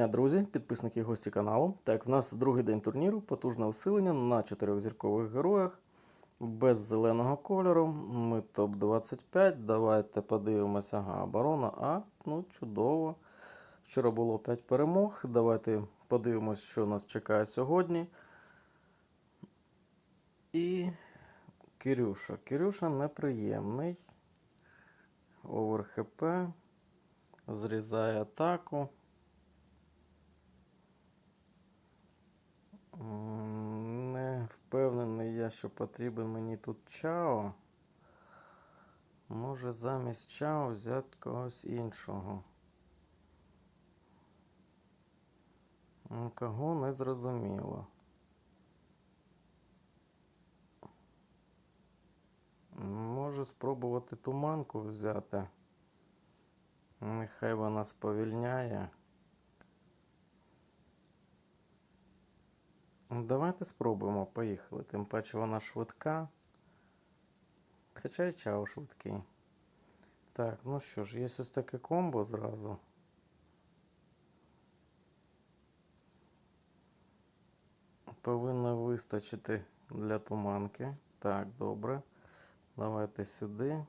дня, друзі, підписники і гості каналу. Так, в нас другий день турніру, потужне усилення на чотирьохзіркових героях без зеленого кольору. Ми топ-25. Давайте подивимося. Ага, оборона А. Ну, чудово. Вчора було 5 перемог. Давайте подивимось, що нас чекає сьогодні. І Кирюша. Кирюша неприємний. Овер ХП. Зрізає атаку. Не впевнений я, що потрібен мені тут Чао. Може замість Чао взяти когось іншого. Кого не зрозуміло. Може спробувати туманку взяти. Нехай вона сповільняє. Давайте спробуємо, поїхали. Тим паче вона швидка. Хоча й чао швидкий. Так, ну що ж, є ось таке комбо зразу. Повинно вистачити для туманки. Так, добре. Давайте сюди.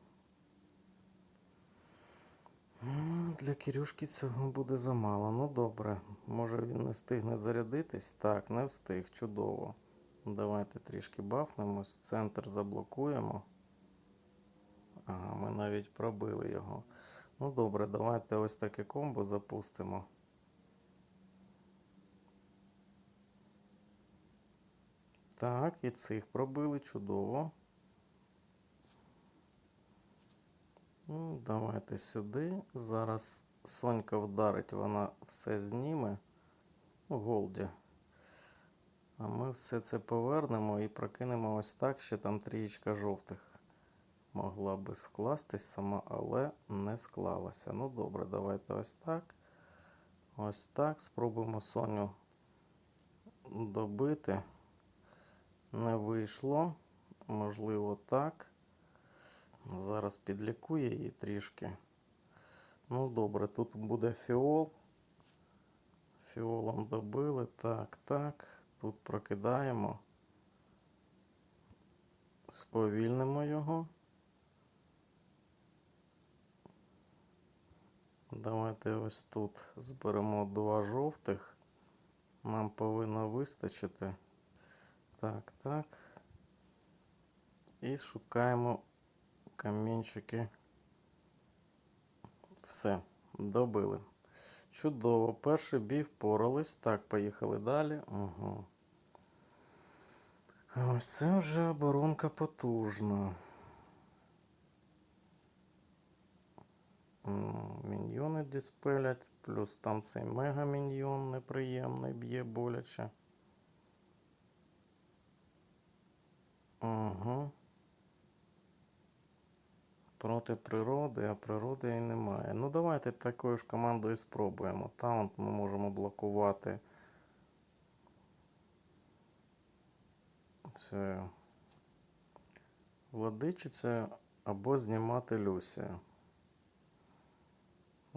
Для Кирюшки цього буде замало. Ну добре. Може він не встигне зарядитись? Так, не встиг. Чудово. Давайте трішки бафнемось. Центр заблокуємо. Ага, ми навіть пробили його. Ну добре, давайте ось таке комбо запустимо. Так, і цих пробили. Чудово. Давайте сюди. Зараз Сонька вдарить, вона все зніме у голді. А ми все це повернемо і прокинемо ось так, ще там трієчка жовтих. Могла би скластись сама, але не склалася. Ну добре, давайте ось так. Ось так. Спробуємо Соню добити. Не вийшло. Можливо, так. Зараз підлікує її трішки. Ну, добре, тут буде фіол. Фіолом добили. Так, так. Тут прокидаємо. Сповільнимо його. Давайте ось тут зберемо два жовтих. Нам повинно вистачити. Так, так. І шукаємо камінчики. Все, добили. Чудово. Перший бій впорались. Так, поїхали далі. Угу. Ось це вже оборонка потужна. Міньйони диспелять, плюс там цей мега-міньйон неприємний, б'є боляче. Угу. Проти природи, а природи і немає. Ну, давайте такою ж командою спробуємо. Таунт ми можемо блокувати. Це владичиця або знімати Люсію.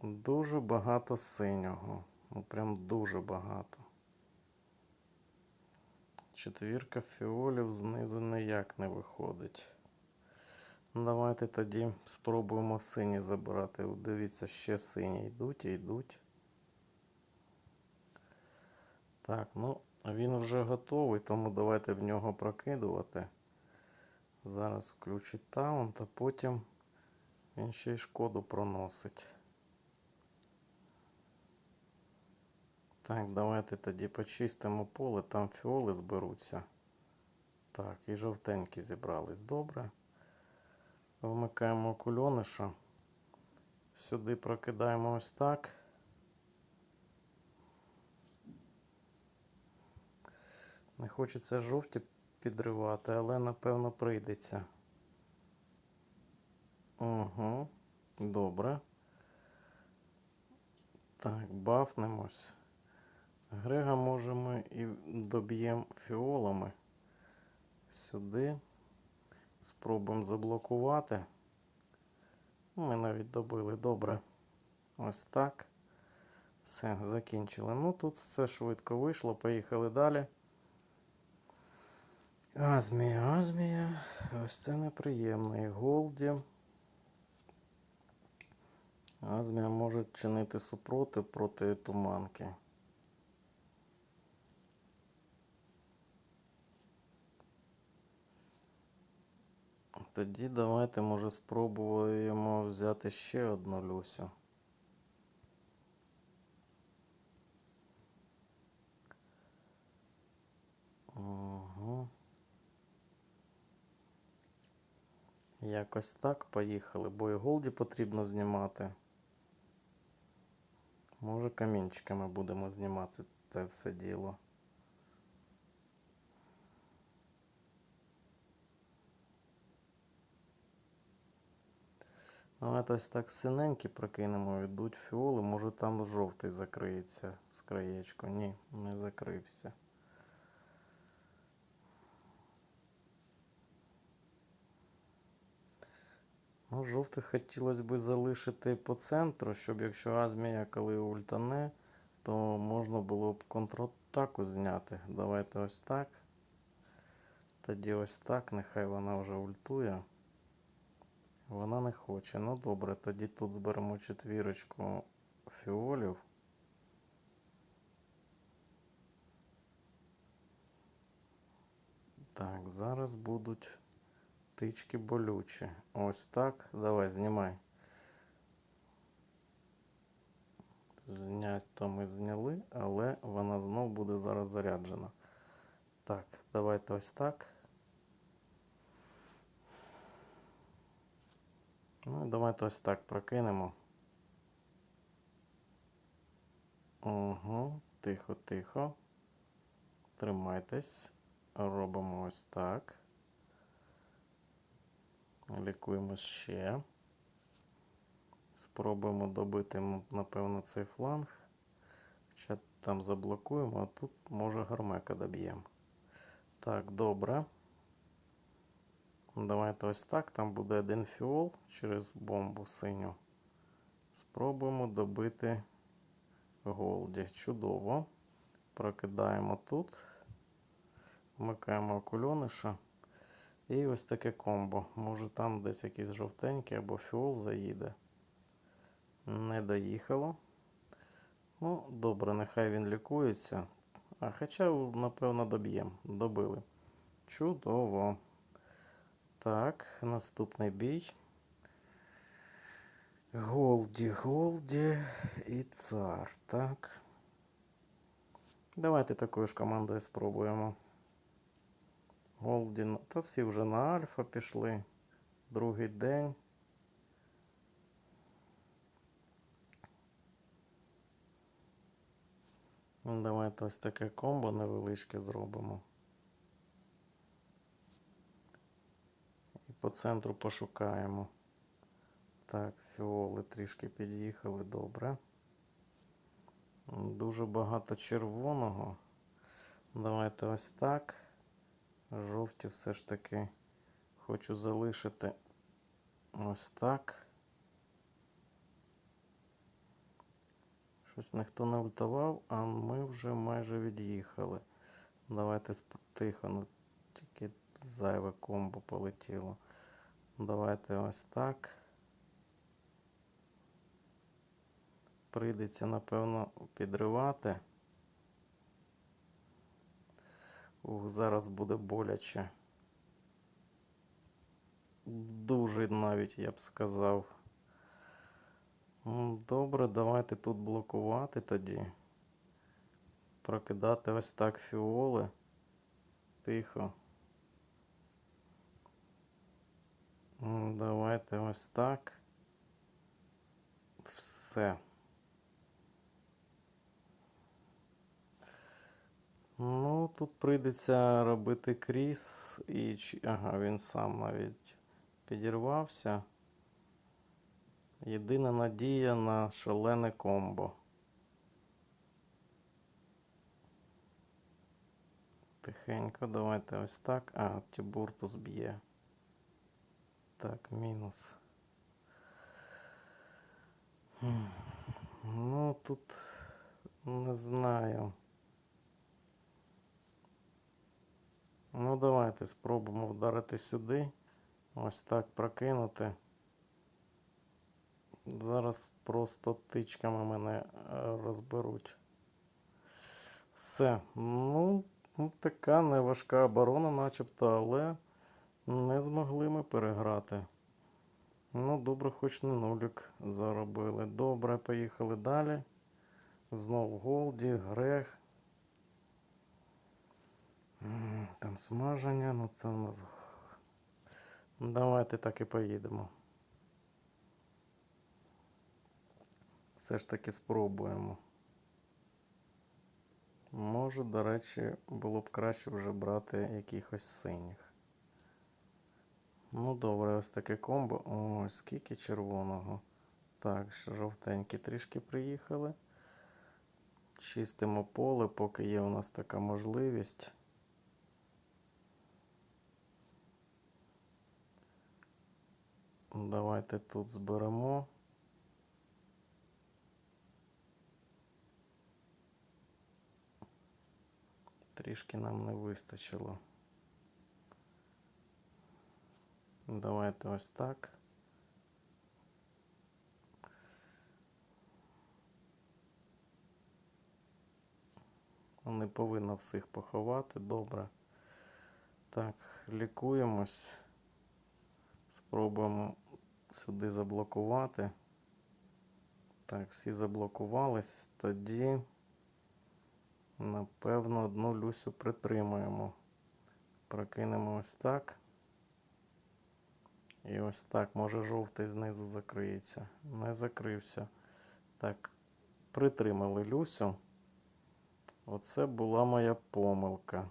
Дуже багато синього. Ну, прям дуже багато. Четвірка фіолів знизу ніяк не виходить. Ну, Давайте тоді спробуємо сині забирати. Дивіться, ще сині йдуть і йдуть. Так, ну він вже готовий, тому давайте в нього прокидувати. Зараз включить таунт, а потім він ще й шкоду проносить. Так, давайте тоді почистимо поле, там фіоли зберуться. Так, і жовтенькі зібрались. Добре. Вмикаємо кульониша. Сюди прокидаємо ось так. Не хочеться жовті підривати, але напевно прийдеться. Угу, добре. Так, бафнемось. Грега можемо і доб'ємо фіолами. Сюди. Спробуємо заблокувати. Ми навіть добили добре. Ось так. Все, закінчили. Ну тут все швидко вийшло. Поїхали далі. Азмія, Азмія. Ось це неприємно. І Голді. Азмія може чинити супротив проти туманки. Тоді давайте, може, спробуємо взяти ще одну Люсю. Угу. Якось так поїхали, бо і Голді потрібно знімати. Може, камінчиками будемо знімати це все діло. Давайте ось так синенькі прокинемо, йдуть фіоли, може там жовтий закриється з краєчку. Ні, не закрився. Ну, жовтих хотілося б залишити по центру, щоб якщо Азмія коли ультане, то можна було б контратаку зняти. Давайте ось так. Тоді ось так, нехай вона вже ультує. Вона не хоче. Ну добре, тоді тут зберемо четвірочку фіолів. Так, зараз будуть тички болючі. Ось так. Давай, знімай. Знять то ми зняли, але вона знов буде зараз заряджена. Так, давайте ось так. Ну, давайте ось так прокинемо. Угу, тихо, тихо. Тримайтесь. Робимо ось так. Лікуємо ще. Спробуємо добити, напевно, цей фланг. Ще там заблокуємо, а тут може гармека доб'ємо. Так, добре. Давайте ось так. Там буде один фіол через бомбу синю. Спробуємо добити голді. Чудово. Прокидаємо тут. Вмикаємо окульониша. І ось таке комбо. Може там десь якийсь жовтенький або фіол заїде. Не доїхало. Ну, добре, нехай він лікується. А хоча, напевно, доб'ємо. Добили. Чудово. Так, наступний бій. Голді, Голді і цар. Так. Давайте такою ж командою спробуємо. Голді, та всі вже на альфа пішли. Другий день. Ну, Давайте ось таке комбо невеличке зробимо. По центру пошукаємо. Так, фіоли трішки під'їхали добре. Дуже багато червоного. Давайте ось так. Жовті все ж таки хочу залишити ось так. Щось ніхто не ультував, а ми вже майже від'їхали. Давайте тихо, ну тільки зайве комбо полетіло. Давайте ось так. Прийдеться, напевно, підривати. Ух, зараз буде боляче. Дуже навіть, я б сказав. Добре, давайте тут блокувати тоді. Прокидати ось так фіоли. Тихо. Давайте ось так. Все. Ну, тут прийдеться робити кріс і. Ага, він сам навіть підірвався. Єдина надія на шалене комбо. Тихенько, давайте ось так. А, Тібуртус б'є. Так, мінус. Ну, тут Не знаю. Ну, давайте спробуємо вдарити сюди. Ось так прокинути. Зараз просто тичками мене е, розберуть. Все. Ну, ну, така неважка оборона, начебто, але не змогли ми переграти. Ну, добре, хоч не нулік заробили. Добре, поїхали далі. Знов Голді, Грех. Там смаження, ну це у нас. Давайте так і поїдемо. Все ж таки спробуємо. Може, до речі, було б краще вже брати якихось синіх. Ну, добре, ось таке комбо. Ой, скільки червоного. Так, жовтенькі трішки приїхали. Чистимо поле, поки є у нас така можливість. Давайте тут зберемо. Трішки нам не вистачило. Давайте ось так. Не повинно всіх поховати. Добре. Так, лікуємось. Спробуємо сюди заблокувати. Так, всі заблокувались. Тоді, напевно, одну Люсю притримуємо. Прокинемо ось так. І ось так. Може жовтий знизу закриється. Не закрився. Так, притримали Люсю. Оце була моя помилка.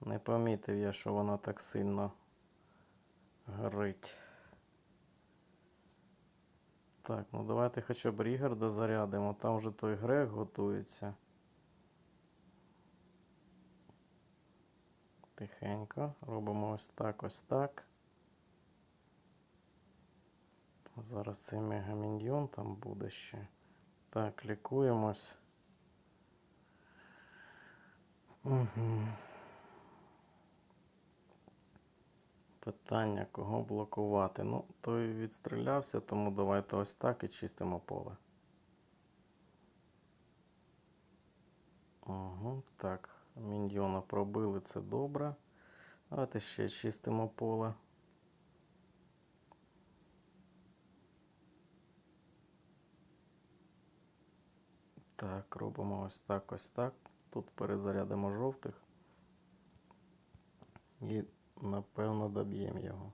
Не помітив я, що вона так сильно горить. Так, ну давайте хоча б Рігарда зарядимо. Там вже той грех готується. Тихенько. Робимо ось так, ось так. Зараз цей мегаміньйон там буде ще. Так, лікуємось. Угу. Питання, кого блокувати. Ну, той відстрілявся, тому давайте ось так і чистимо поле. Угу, так, міньйона пробили, це добре. Давайте ще чистимо поле. Так, робимо ось так, ось так. Тут перезарядимо жовтих. І, напевно, доб'ємо його.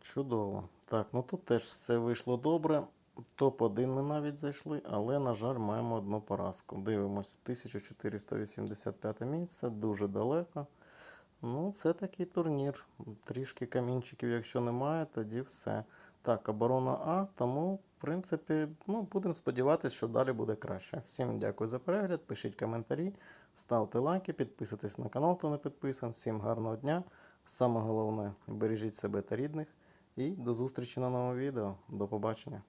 Чудово. Так, ну тут теж все вийшло добре. Топ-1 ми навіть зайшли, але, на жаль, маємо одну поразку. Дивимось, 1485 місце, дуже далеко. Ну, це такий турнір. Трішки камінчиків, якщо немає, тоді все. Так, оборона А, тому, в принципі, ну, будемо сподіватися, що далі буде краще. Всім дякую за перегляд, пишіть коментарі, ставте лайки, підписуйтесь на канал, хто не підписаний. Всім гарного дня. Саме головне, бережіть себе та рідних. І до зустрічі на новому відео. До побачення.